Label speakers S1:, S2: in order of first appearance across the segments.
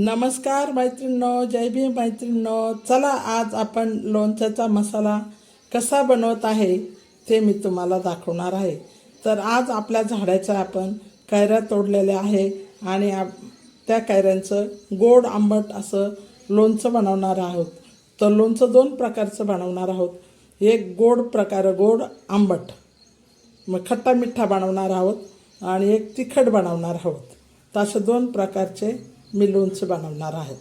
S1: नमस्कार मैत्रिणींनो जय भीम मैत्रिणींनो. चला आज आपण लोणच्याचा मसाला कसा बनवत आहे ते मी तुम्हाला दाखवणार आहे. तर आज आपल्या झाडाच्या आपण कैऱ्या तोडलेल्या आहे आणि आप- त्या कैऱ्यांचं गोड आंबट असं लोणचं बनवणार आहोत. तर लोणचं दोन प्रकारचं बनवणार आहोत. एक गोड प्रकार गोड आंबट. मग खट्टा मिठ्ठा बनवणार आहोत आणि एक तिखट बनवणार आहोत. तर असे दोन प्रकारचे मी लोणचे बनवणार आहे.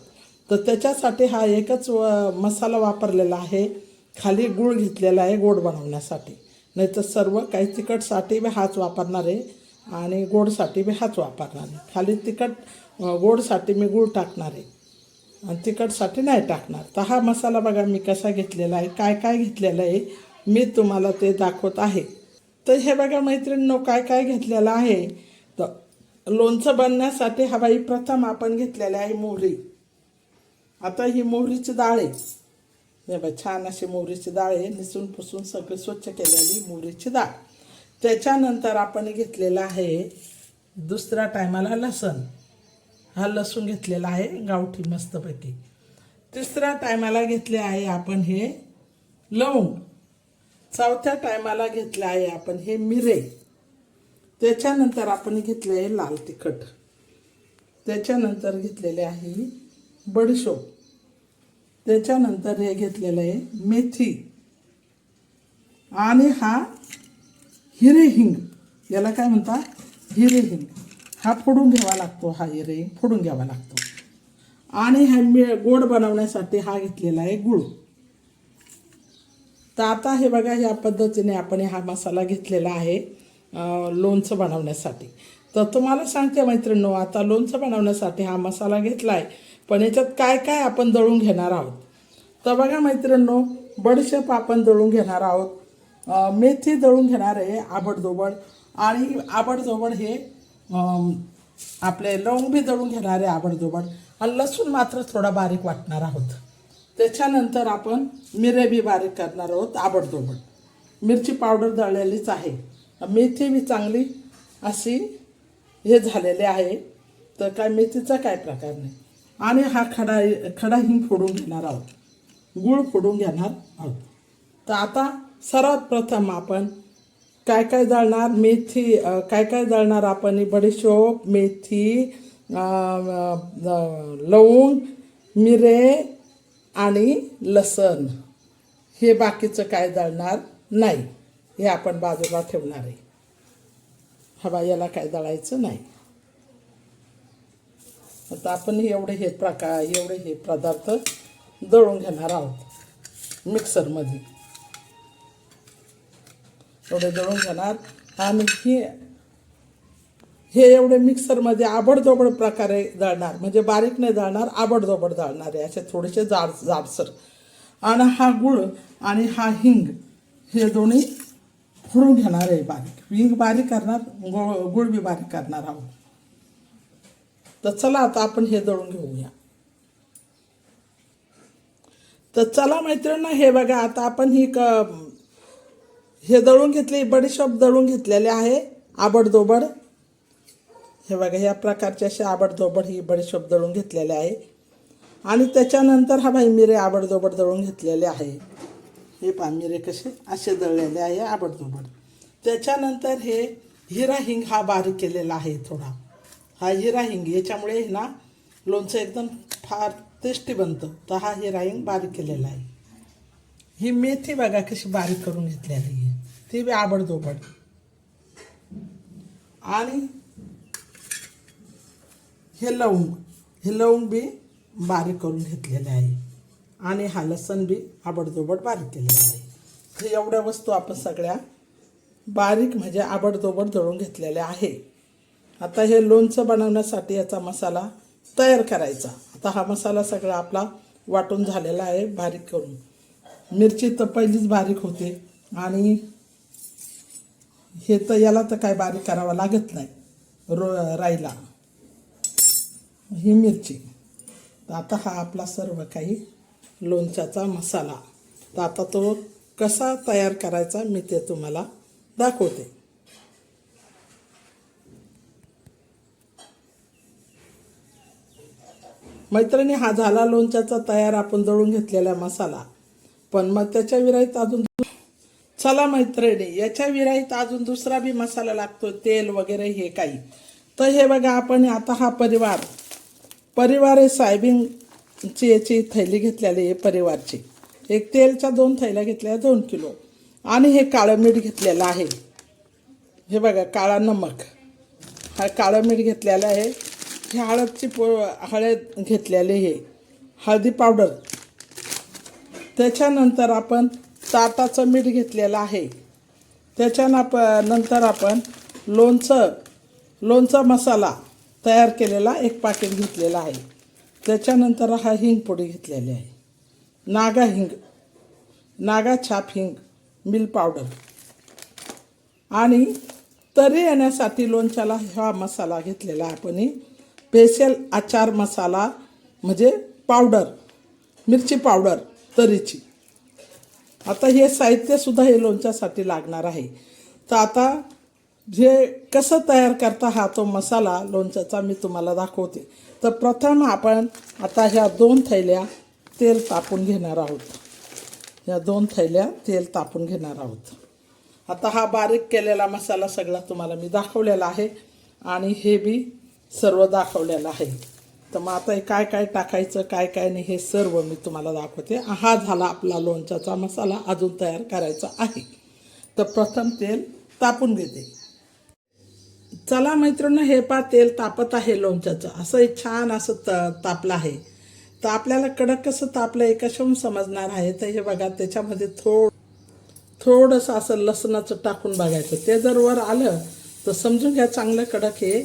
S1: तर त्याच्यासाठी हा एकच व मसाला वापरलेला आहे. खाली गूळ घेतलेला आहे गोड बनवण्यासाठी. नाही तर सर्व काही तिखटसाठी बी हाच वापरणार आहे आणि गोडसाठी बी हाच वापरणार आहे. खाली तिखट गोडसाठी मी गूळ टाकणार आहे. आणि तिखटसाठी नाही टाकणार. तर हा मसाला बघा मी कसा घेतलेला आहे काय काय घेतलेलं आहे मी तुम्हाला ते दाखवत आहे. तर हे बघा मैत्रिणींनो काय काय घेतलेलं आहे. तर लोणचं बनण्यासाठी हवाई प्रथम आपण घेतलेली आहे मोहरी. आता ही मोहरीची डाळ आहे. हे छान अशी मोहरीची डाळ आहे. निसून पुसून सगळी स्वच्छ केलेली मोहरीची डाळ. त्याच्यानंतर आपण घेतलेला आहे दुसऱ्या टायमाला लसण. हा लसूण घेतलेला आहे गावठी मस्तपैकी. तिसऱ्या टायमाला घेतले आहे आपण हे लवंग. चौथ्या टायमाला घेतले आहे आपण हे मिरे. त्याच्यानंतर आपण घेतले आहे लाल तिखट. त्याच्यानंतर घेतलेले आहे बडशोप त्याच्यानंतर हे घेतलेलं आहे मेथी. आणि हा हिरे हिंग. याला काय म्हणतात हिरे हिंग. हा फोडून घ्यावा लागतो हा हिरे हिंग फोडून घ्यावा लागतो. आणि हा मी गोड बनवण्यासाठी हा घेतलेला आहे गुळ. तर आता हे बघा ह्या पद्धतीने आपण हा मसाला घेतलेला आहे. लोणचं बनवण्यासाठी. तर तुम्हाला सांगते मैत्रिणींनो आता लोणचं बनवण्यासाठी हा मसाला घेतला आहे पण याच्यात काय काय आपण दळून घेणार आहोत? तर बघा मैत्रिणींनो बडीशेप आपण दळून घेणार आहोत. मेथी दळून घेणार आहे आबडदोबड आणि आबडजोबड हे आपले लवंग बी दळून घेणार आहे आबडदोबड आणि लसूण मात्र थोडा बारीक वाटणार आहोत. त्याच्यानंतर आपण मिरे बी बारीक करणार आहोत आबडदोबड मिरची पावडर दळलेलीच आहे. मेथी बी चांगली अशी हे झालेले आहे. तर काय मेथीचा काय प्रकार नाही. आणि हा खडा खडा हिंग फोडून घेणार आहोत. गूळ फोडून घेणार आहोत. तर आता सर्वात प्रथम आपण काय काय जाळणार मेथी काय काय जाळणार आपण? बडीशोप मेथी लवंग मिरे आणि लसण. हे बाकीचं काय जाळणार नाही. हे आपण बाजूला ठेवणार आहे. हवा याला काय दळायचं नाही. आता आपण एवढे हे प्रकार एवढे हे पदार्थ दळून घेणार आहोत मिक्सरमध्ये. एवढे दळून घेणार आणि हे हे एवढे मिक्सरमध्ये आबडधोबड प्रकारे दळणार. म्हणजे बारीक नाही दळणार आबडधोबड दळणार आहे. असे थोडेसे जाड जाडसर. आणि हा गुळ आणि हा हिंग हे दोन्ही फोडून घेणार आहे बारीक. विंग बारीक करणार गुळ गुळ बी बारीक करणार आहोत. तर चला आता आपण हे दळून घेऊया. तर चला मैत्रिणी हे बघा आता आपण ही क हे दळून घेतले बडीशॉप दळून घेतलेले आहे आबडधोबड. हे बघा या प्रकारचे असे आबडधोबड ही बडीशॉप दळून घेतलेले आहे. आणि त्याच्यानंतर हा भाई मिरे आबडधोबड दळून घेतलेले आहे. हे पहा कसे? असे दळलेले आहे आबडतोबड त्याच्यानंतर हे हिरा हिंग हा बारीक केलेला आहे थोडा. हा हिरा हिंग याच्यामुळे ना लोणचं एकदम फार टेस्टी बनतं. तर हा हिरा हिंग बारीक केलेला आहे. ही मेथी बघा कशी बारीक करून घेतलेली आहे. ती बी आबडतोबड आणि हे लवंग हे लवंग बी बारीक करून घेतलेले आहे. आणि हा लसण बी आबडतोबड बारीक केलेला आहे. हे एवढ्या वस्तू आपण सगळ्या बारीक म्हणजे आबडतोबड दळून घेतलेल्या आहे. आता हे लोणचं बनवण्यासाठी याचा मसाला तयार करायचा. आता हा मसाला सगळा आपला वाटून झालेला आहे बारीक करून. मिरची तर पहिलीच बारीक होते आणि हे तर याला तर काय बारीक करावं लागत नाही. रो राईला ही मिरची. तर आता हा आपला सर्व काही लोणच्याचा मसाला. तर आता तो कसा तयार करायचा मी ते तुम्हाला दाखवते. मैत्रिणी हा झाला लोणच्याचा तयार आपण दळून घेतलेला मसाला. पण मग त्याच्या विरहित अजून चला मैत्रिणी याच्या विरहित अजून दुसरा बी मसाला लागतो तेल वगैरे हे काही. तर हे बघा आपण आता हा परिवार. परिवार आहे सायबिंग याची थैली घेतलेली आहे परिवारची. एक तेलच्या दोन थैल्या घेतल्या दोन किलो. आणि हे काळं मीठ घेतलेलं आहे. हे बघा काळा नमक. हा काळं मीठ घेतलेलं आहे. हे हळदची पो हळद घेतलेली आहे. हळदी पावडर. त्याच्यानंतर आपण ताटाचं मीठ घेतलेलं आहे. त्याच्यानं प नंतर आपण लोणचं लोणचा मसाला तयार केलेला एक पाकिट घेतलेला आहे. त्याच्यानंतर हा हिंग पुडी घेतलेली आहे. नागा हिंग नागा छाप हिंग मिल पावडर. आणि तरी येण्यासाठी लोणच्याला हा मसाला घेतलेला आपण. स्पेशल आचार मसाला म्हणजे पावडर मिरची पावडर तरीची. आता हे साहित्यसुद्धा हे लोणच्यासाठी लागणार आहे. तर आता जे कसं तयार करता हा तो मसाला लोणच्याचा मी तुम्हाला दाखवते. तर प्रथम आपण आता ह्या दोन थैल्या तेल तापून घेणार आहोत. या दोन थैल्या तेल तापून घेणार आहोत. आता हा बारीक केलेला मसाला सगळा तुम्हाला मी दाखवलेला आहे आणि हे बी सर्व दाखवलेलं आहे. तर मग आता हे काय काय टाकायचं काय काय नाही हे सर्व मी तुम्हाला दाखवते. हा झाला आपला लोणच्याचा मसाला अजून तयार करायचा आहे. तर प्रथम तेल तापून घेते. चला मैत्रिणी हे पा तेल तापत आहे लोणच्याचं. असं हे छान असं त तापलं आहे. तर आपल्याला कडक कसं तापलं आहे कशाहून समजणार आहे? तर हे बघा त्याच्यामध्ये थोड थोडंसं असं लसणाचं टाकून बघायचं. ते जर वर आलं तर समजून घ्या चांगलं कडक हे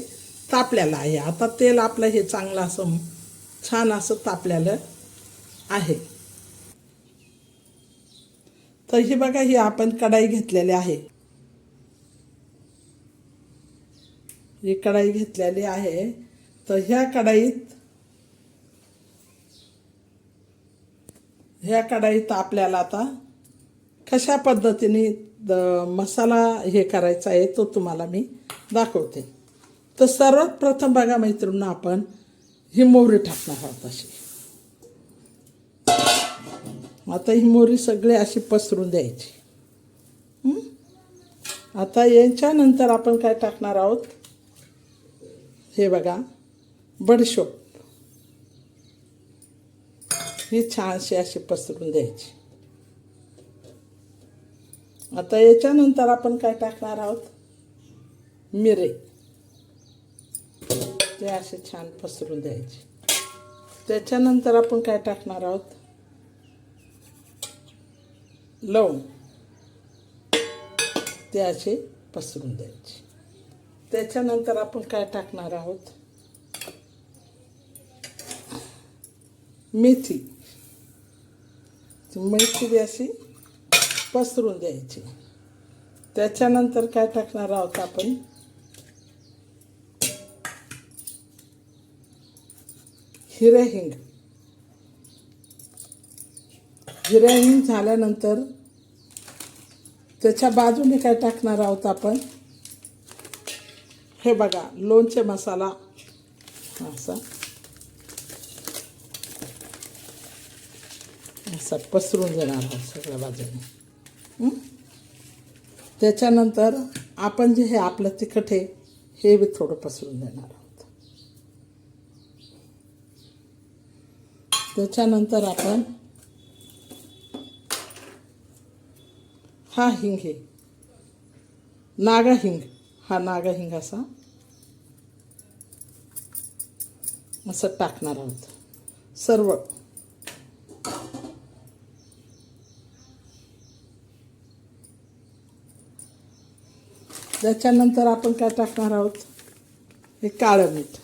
S1: तापलेलं आहे. आता तेल आपलं हे चांगलं असं छान असं तापलेलं आहे. तर ही बघा ही आपण कढाई घेतलेली आहे. ही कढाई घेतलेली आहे तर ह्या कढाईत ह्या कढाईत आपल्याला आता कशा पद्धतीने द मसाला हे करायचा आहे तो तुम्हाला मी दाखवते. तर सर्वात प्रथम बघा मैत्रिणी आपण ही मोहरी टाकणार आहोत अशी. आता ही मोहरी सगळी अशी पसरून द्यायची. आता यांच्यानंतर आपण काय टाकणार आहोत? हे बघा बडशोप. ही छानशी अशी पसरून द्यायची आता याच्यानंतर आपण काय टाकणार आहोत? मिरे. ते असे छान पसरून द्यायचे त्याच्यानंतर आपण काय टाकणार आहोत? लवंग. ते असे पसरून द्यायचे त्याच्यानंतर आपण काय टाकणार आहोत? मेथी. मेथी बी अशी पसरून द्यायची. त्याच्यानंतर काय टाकणार आहोत आपण? हिरे हिंग. हिरे हिंग झाल्यानंतर त्याच्या बाजूने काय टाकणार आहोत आपण? हे बघा लोणचे मसाला. असा. असा पसरून देणार आहोत सगळ्या बाजूने त्याच्यानंतर आपण जे हे आपलं तिखट आहे हे बी थोडं पसरून देणार आहोत. त्याच्यानंतर आपण हा हिंग हे नागा हिंग. हा नागा हिंग असा. असं टाकणार आहोत. सर्व. त्याच्यानंतर आपण काय टाकणार आहोत? हे काळं मीठ.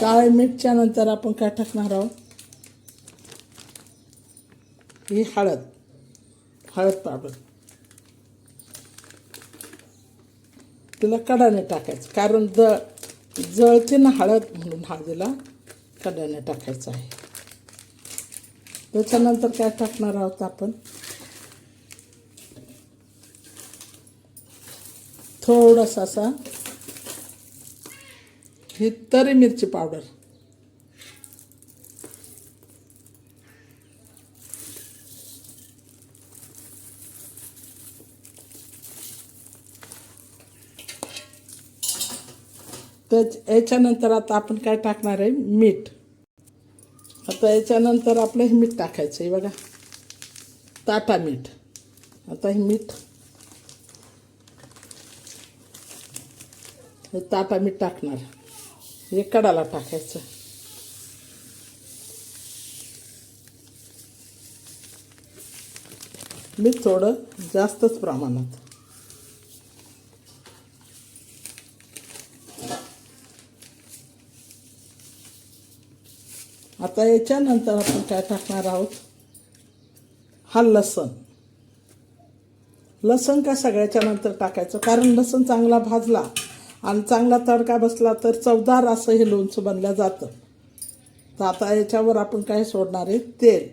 S1: काळे मीठच्या नंतर आपण काय टाकणार आहोत? ही हळद. हळद पावडर तिला कडाने टाकायचं. कारण ज जळते ना हळद म्हणून हळदीला कडाने टाकायचं आहे. त्याच्यानंतर काय टाकणार आहोत आपण? थोडासा असा ही तरी मिरची पावडर. याच्यानंतर आता आपण काय टाकणार आहे? मीठ. आता याच्यानंतर आपलं हे मीठ टाकायचं आहे बघा. ताटा मीठ. आता हे मीठ. हे ताटा मीठ टाकणार. हे कडाला टाकायचं. मीठ थोडं जास्तच प्रमाणात. आता याच्यानंतर आपण काय टाकणार आहोत? हा लसण. लसण का सगळ्याच्या नंतर टाकायचं? कारण लसण चांगला भाजला आणि चांगला तडका बसला तर चवदार असं हे लोणचं बनलं जातं. तर आता याच्यावर आपण काय सोडणार आहे? तेल.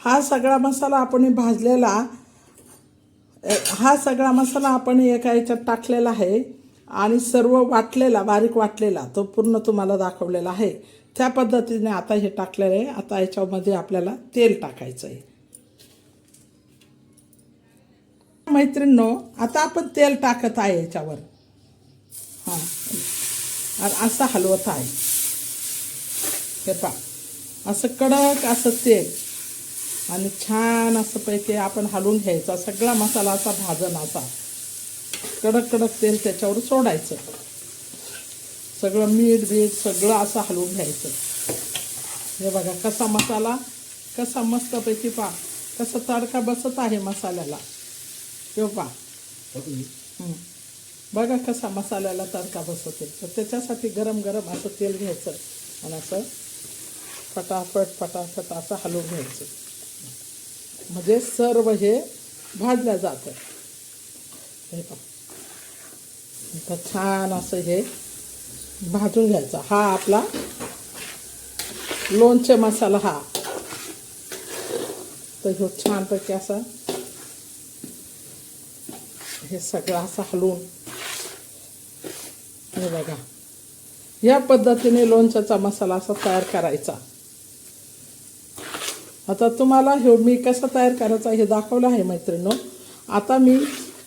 S1: हा सगळा मसाला आपण भाजलेला हा सगळा मसाला आपण एका याच्यात टाकलेला आहे. आणि सर्व वाटलेला बारीक वाटलेला तो पूर्ण तुम्हाला दाखवलेला आहे. त्या पद्धतीने आता हे टाकलेलं आहे. आता याच्यामध्ये आपल्याला तेल टाकायचं आहे. मैत्रिणींनो आता आपण तेल टाकत आहे याच्यावर. हां. आणि असं हलवत आहे. हे पा असं कडक असं तेल. आणि छान असं पैकी आपण हलवून घ्यायचा. सगळा मसाला असा भाजन असा कडक कडक तेल त्याच्यावर सोडायचं. सगळं मीठ बीठ सगळं असं हलवून घ्यायचं. हे बघा कसा मसाला कसा मस्तपैकी पा कसा तडका बसत आहे मसाल्याला. यो पा बघा कसा मसाल्याला तडका बसवते तर त्याच्यासाठी गरम गरम असं तेल घ्यायचं आणि असं फटाफट फटाफट असं हलवून घ्यायचं. म्हणजे सर्व हे भाजलं जातं. हे पहा. आता छान असं हे भाजून घ्यायचं. हा आपला लोणचे मसाला हा. तर ह्यो छानपैकी असा हे सगळं असं हलवून हे बघा. या पद्धतीने लोणच्याचा मसाला असा तयार करायचा. आता तुम्हाला हे मी कसा तयार करायचा हे दाखवलं आहे मैत्रिणी आता मी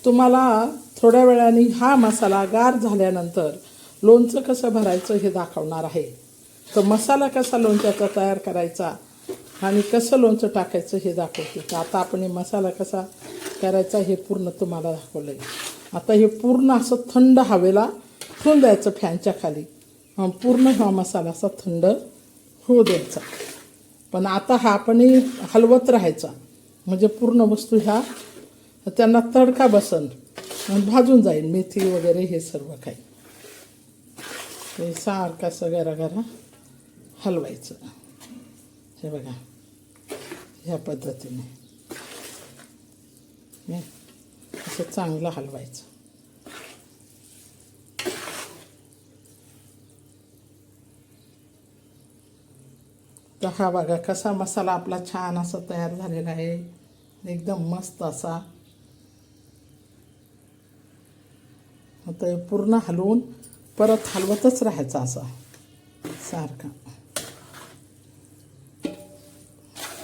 S1: तुम्हाला थोड्या वेळाने हा मसाला गार झाल्यानंतर लोणचं कसं भरायचं हे दाखवणार आहे. तर मसाला कसा लोणच्याचा तयार करायचा आणि कसं लोणचं टाकायचं हे दाखवते. तर आता आपण हे मसाला कसा करायचा हे पूर्ण तुम्हाला दाखवलं आहे आता हे पूर्ण असं थंड हवेला ठेवून द्यायचं फॅनच्या खाली. पूर्ण हा मसाला असा थंड होऊ द्यायचा. पण आता हा आपण हलवत राहायचा. म्हणजे पूर्ण वस्तू ह्या त्यांना तडका बसन. भाजून जाईल मेथी वगैरे हे सर्व काही. हे सारखं असं गरा हलवायचं. हे बघा ह्या पद्धतीने. असं चांगलं हलवायचं. तर हा बघा कसा मसाला आपला छान असा तयार झालेला आहे. एकदम मस्त असा. तर पूर्ण हलवून परत हलवतच राहायचा असा सारखा.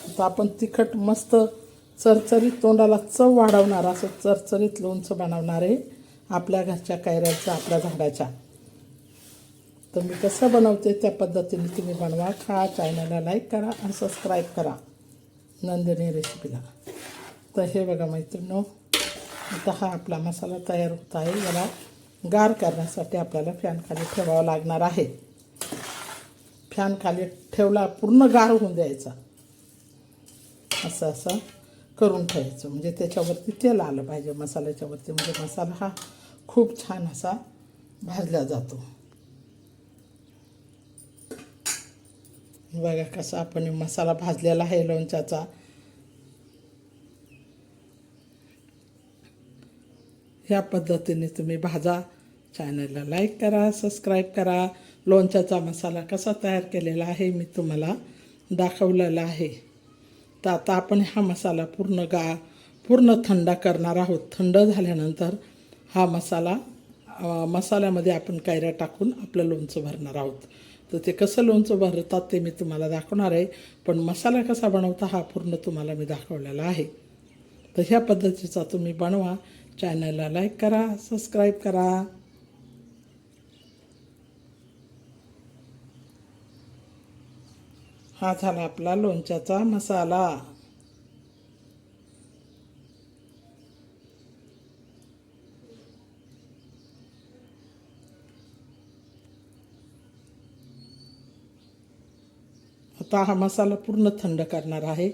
S1: आता आपण तिखट मस्त चरचरीत तोंडाला चव वाढवणार असं चरचरीत लोणचं बनवणार आहे. आपल्या घरच्या कैऱ्याचं आपल्या झाडाच्या. तर मी कसं बनवते त्या पद्धतीने तुम्ही बनवा खा चॅनलला लाईक करा आणि सबस्क्राईब करा. नंदिनी रेसिपीला तर हे बघा मैत्रिणी आता हा आपला मसाला तयार होत आहे. याला गार करण्यासाठी आपल्याला फॅन खाली ठेवावा लागणार आहे. फॅन खाली ठेवला पूर्ण गार होऊन द्यायचा. असं असं करून ठेवायचं. म्हणजे त्याच्यावरती तेल आलं पाहिजे. मसाल्याच्यावरती म्हणजे मसाला हा खूप छान असा भाजला जातो. बघा कसा आपण मसाला भाजलेला आहे लोणच्याचा. ह्या पद्धतीने तुम्ही भाजा. चॅनलला लाईक करा सबस्क्राईब करा. लोणच्याचा मसाला कसा तयार केलेला आहे मी तुम्हाला दाखवलेला आहे. तर आता आपण हा मसाला पूर्ण गा पूर्ण थंड करणार आहोत. थंड झाल्यानंतर हा मसाला मसाल्यामध्ये आपण कायऱ्या टाकून आपलं लोणचं भरणार आहोत. तर ते कसं लोणचं भरतात ते मी तुम्हाला दाखवणार आहे. पण मसाला कसा बनवता हा पूर्ण तुम्हाला मी दाखवलेला आहे. तर ह्या पद्धतीचा तुम्ही बनवा. चॅनलला लाईक करा सबस्क्राईब करा. हा झाला आपला लोणच्याचा मसाला. आता हा मसाला पूर्ण थंड करणार आहे.